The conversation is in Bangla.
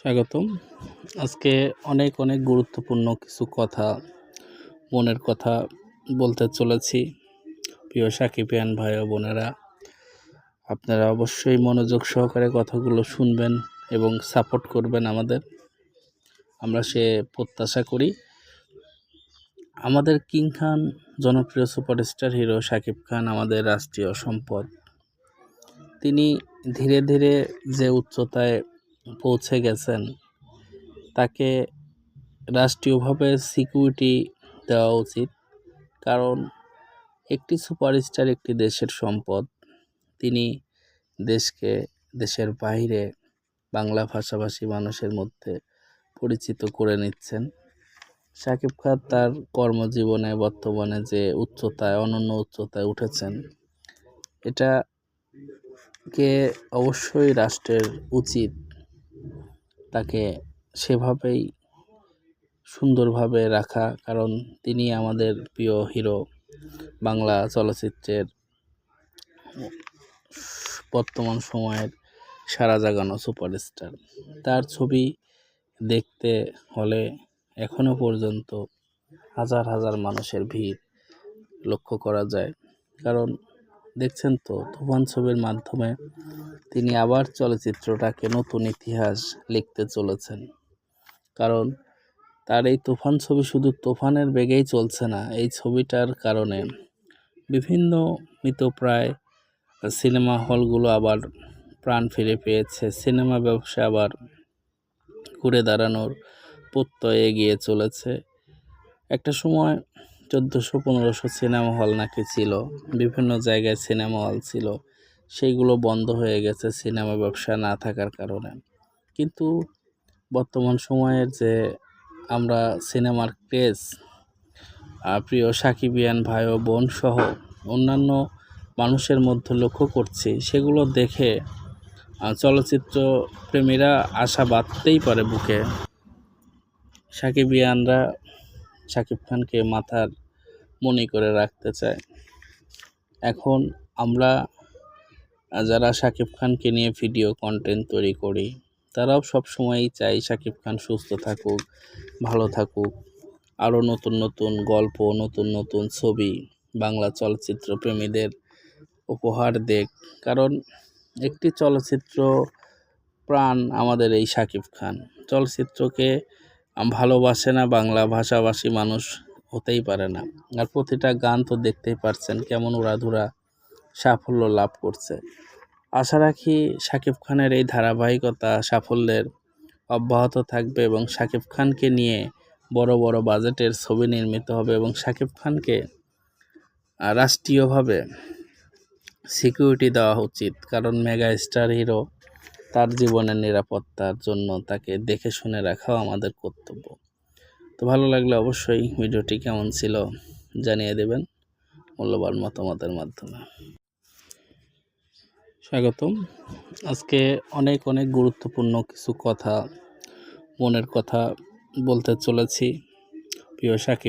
স্বাগতম। আজকে অনেক অনেক গুরুত্বপূর্ণ কিছু কথা, মনের কথা বলতে চলেছি। প্রিয় সাকিবিয়ান ভাই ও বোনেরা, আপনারা অবশ্যই মনোযোগ সহকারে কথাগুলো শুনবেন এবং সাপোর্ট করবেন আমাদের। আমরা সে প্রত্যাশা করি। আমাদের কিং খান, জনপ্রিয় সুপারস্টার হিরো শাকিব খান, আমাদের রাষ্ট্রীয় সম্পদ। তিনি ধীরে ধীরে যে উচ্চতায় পৌঁছে গেছেন। তাকে রাষ্ট্রীয়ভাবে সিকিউরিটি দেওয়া উচিত, কারণ একটি সুপারস্টার একটি দেশের সম্পদ। তিনি দেশকে, দেশের বাইরে বাংলা ভাষাভাষী মানুষের মধ্যে পরিচিত করে নিচ্ছেন। সাকিব খান তার কর্মজীবনে বর্তমানে যে উচ্চতায়, অনন্য উচ্চতায় উঠেছেন এটা কে অবশ্যই রাষ্ট্রের উচিত তাকে সেভাবেই সুন্দরভাবে রাখা, কারণ তিনি আমাদের প্রিয় হিরো বাংলা চলচ্চিত্রের বর্তমান সময়ের সারা জাগানো সুপারস্টার। তার ছবি দেখতে হলে এখনও পর্যন্ত হাজার হাজার মানুষের ভিড় লক্ষ্য করা যায়। কারণ দেখছেন তো, তুফান ছবির মাধ্যমে তিনি আবার চলচ্চিত্রটাকে নতুন ইতিহাস লিখতে চলেছেন। কারণ তার এই তুফান ছবি শুধু তুফানের বেগেই চলছে না, এই ছবিটার কারণে। বিভিন্ন মৃতপ্রায় সিনেমা হলগুলো আবার প্রাণ ফিরে পেয়েছে, সিনেমা ব্যবসা আবার ঘুরে দাঁড়ানোর প্রত্যয়ে এগিয়ে চলেছে। একটা সময় চোদ্দোশো পনেরোশো সিনেমা হল নাকি ছিল, বিভিন্ন জায়গায় সিনেমা হল ছিল। সেইগুলো বন্ধ হয়ে গেছে সিনেমা ব্যবসা না থাকার কারণে। কিন্তু বর্তমান সময়ের যে আমরা সিনেমার ক্রেজ প্রিয় সাকিবিয়ান ভাই ও বোন সহ অন্যান্য মানুষের মধ্যে লক্ষ্য করছি, সেগুলো দেখে চলচ্চিত্র প্রেমীরা আশা বাঁধতেই পারে বুকে। সাকিবিয়ানরা শাকিব খানকে মাথার মনে করে রাখতে চায়। এখন আমরা যারা শাকিব খানকে নিয়ে ভিডিও কন্টেন্ট তৈরি করি, তারাও সব সময়ই চাই শাকিব খান সুস্থ থাকুক, ভালো থাকুক। আরও নতুন নতুন গল্প, নতুন নতুন ছবি, বাংলা চলচ্চিত্র প্রেমীদের উপহার দেখ। কারণ একটি চলচ্চিত্র প্রাণ আমাদের এই শাকিব খান। চলচ্চিত্রকে ভালোবাসে না বাংলা ভাষাভাষী মানুষ হতেই পারে না। আর প্রতিটা গান তো দেখতেই পারছেন কেমন উড়াধুরা সাফল্য লাভ করছে। আশা রাখি শাকিব খানের এই ধারাবাহিকতা সাফল্যের অব্যাহত থাকবে এবং শাকিব খানকে নিয়ে বড় বড় বাজেটের ছবি নির্মিত হবে এবং শাকিব খানকে রাষ্ট্রীয়ভাবে সিকিউরিটি দেওয়া উচিত। কারণ মেগা স্টার হিরো তার জীবনের নিরাপত্তার জন্য তাকে দেখে শুনে রাখাও আমাদের কর্তব্য। তো ভালো লাগলে অবশ্যই ভিডিওটি কেমন ছিল জানিয়ে দেবেন। মূল্যবান মতামতের মাধ্যমে। স্বাগতম। আজকে অনেক অনেক গুরুত্বপূর্ণ কিছু কথা মনের কথা বলতে চলেছি। প্রিয় সাকিব